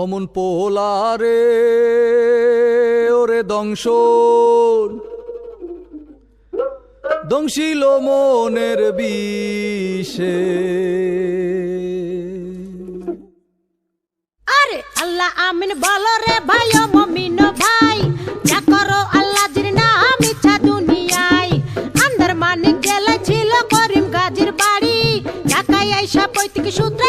অমন পোলারে, ওরে দংশ দংশিল মনের বিষে। আরে আল্লাহ আমিন বলো রে ভাই মমিন ভাই, যা করো আল্লাহ জির নাম, ইচ্ছা দুনিয়ায়। আন্দার মানিক জেলা ছিল করিম গাজীর বাড়ি, ঢাকায় আইসা পৈতৃক সূত্রে